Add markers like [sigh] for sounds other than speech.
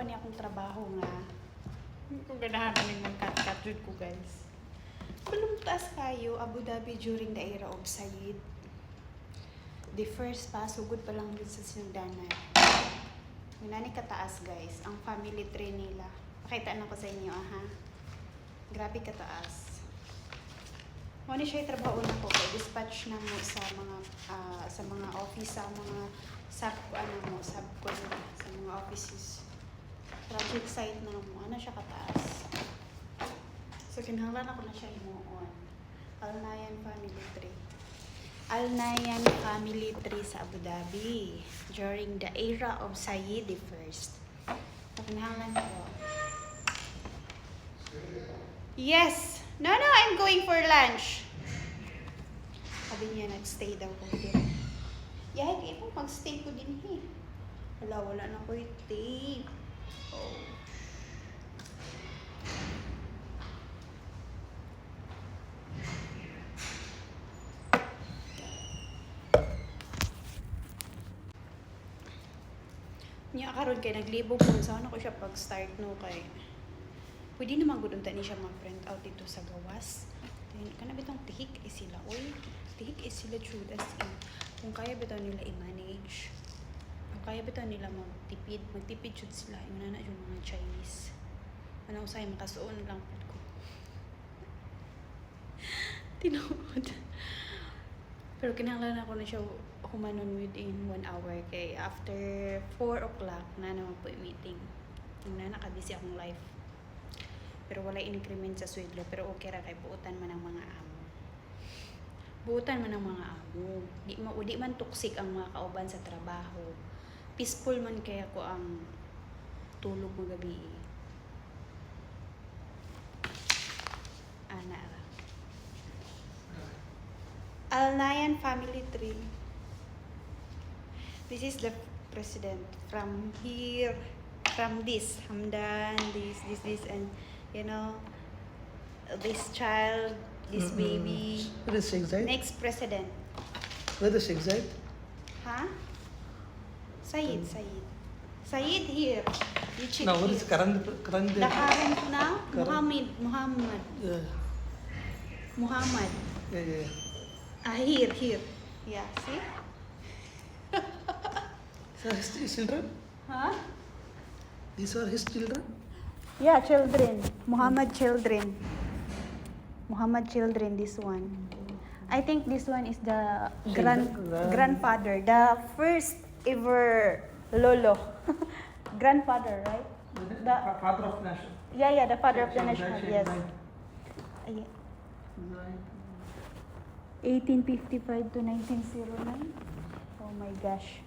kuha niya akong trabaho nga. Kung ganahan kami mag-cut-cut jud ko guys. Palumtas kayo, Abu Dhabi during the era of Said. The first pa, sugod pa lang din sa sinugdanan. Minani kataas guys, ang family tree nila. Pakita na ko sa inyo, aha. Grabe kataas. Muna siya yung trabaho na ko kay dispatch na mo sa mga ah, sa mga office sa mga sub ano mo sub sa mga offices. Project site na mo ano siya kataas. So kinahanglan ako na siya himuon. Alnayan Family Tree. Alnayan Family Tree sa Abu Dhabi during the era of Sayyid I. So kinahanglan ko. Yes! No, no, I'm going for lunch. Sabi niya, nag-stay daw ko dito. Yahay, po, mag-stay ko din eh. Wala, wala na ko yung tape. Oh. Niya karon kay naglibog ko sa ano ko siya pag start no kay Pwede naman gud ni siya mag-print out dito sa gawas. Then kana bitong tihik is sila oy. Tihik is sila true as in. Kung kaya bitaw nila i-manage. Kaya bitaw nila magtipid, magtipid jud sila. Yung na yung mga Chinese. Ano usay makasuon lang pud ko. [laughs] Tinuod. Pero kinahanglan ako na siya humanon within one hour kay after 4 o'clock na naman po yung meeting. Yung na nakabisi akong live. Pero wala increment sa sweldo. Pero okay ra kay buutan man ang mga amo. Buutan man ang mga amo. Di, ma, di man toxic ang mga kauban sa trabaho. Peaceful man kaya ko ang tulog mo gabi. Ana ra. Alnayan Family Tree. This is the president from here, from this, Hamdan, this, this, this, and you know, this child, this Mm-mm. baby. Where is Zayed? Next president. Where is Zayed? Huh? Said, Said. Said here. You check No, where is here. Karan? Karan The current now, Current. Muhammad, Muhammad, Yeah, Muhammad. yeah, yeah. Ah, here, here. Yeah, see? These are his children? Huh? These are his children? Yeah, children. Muhammad children. Muhammad children, this one. I think this one is the grand, Grand- grandfather, the first ever lolo. grandfather, right? The, father of nation. yeah, yeah, the father of the nation, yes. Ay- 1855 to 1909. Oh my gosh.